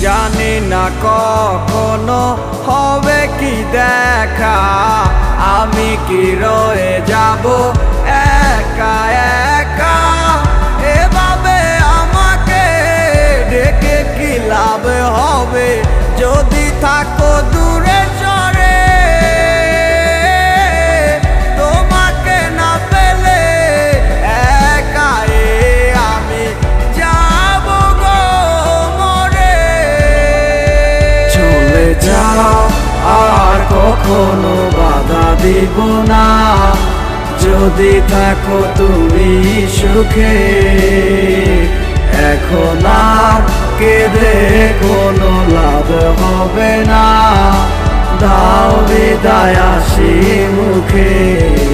জানি না কখনো হবে কি দেখা। আমি কি রয়ে যাব একা একা? এভাবে আমাকে ডেকে কি লাভ হবে? যদি থাকো দূরে কখনো বাধা দিব না। যদি থাকো তুমি সুখে, এখন আর কেঁদে কোনো লাভ হবে না। দাও বিদায় আসি মুখে।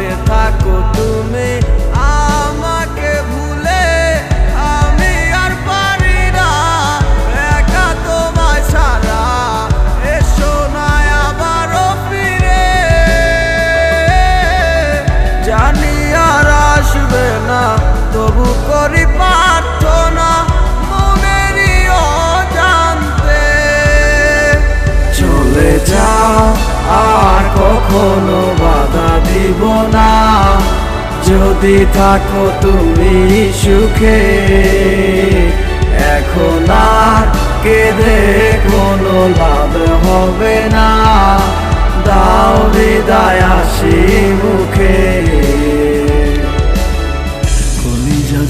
কীভাবে থাকো তুমি। আমাকে ভুলে আমি আর পারি না। একা তোমায় ছাড়া এসো না, আবারও ফিরে। জানি আর আসবে না, তবু করি প্রার্থনা। না। যদি থাকো তুমি সুখে, এখন আর কেঁদে কোনো লাভ হবে না। দাও বিদায় আসি মুখে।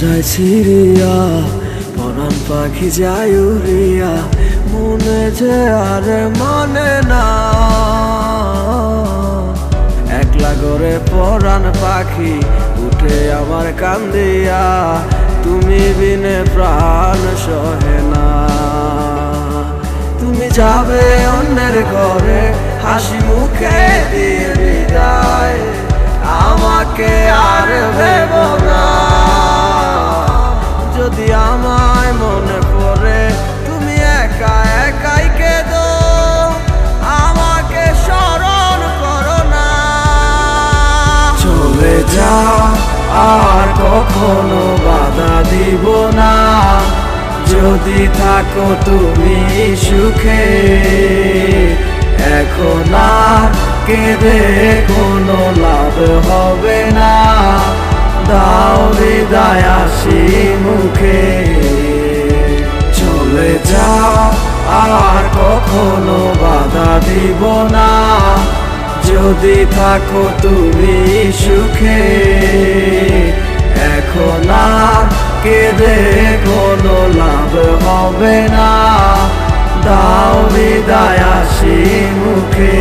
যায় সিরিয়া পরাণ পাখি যায় উড়িয়া, মনে যে আর মানে না একলা করে পরাণ পাখি উঠে আমার কান্দিয়া, তুমি বিনে প্রাণ সহে না। তুমি যাবে অন্যের ঘরে, হাসি মুখে দিয়ে বিদায়। আমাকে আর ভেব না। আর কখনো বাধা দিব না। যদি থাকো তুমি সুখে, এখন আর কেঁদে কোনো লাভ হবে না। দাও বিদায় আসি মুখে। চলে যাও, আর কখনো বাধা দিব না। যদি থাকো তুমি সুখে, এখন আর কেঁদে কোনো লাভ হবে না। দাও বিদায় আসি মুখে।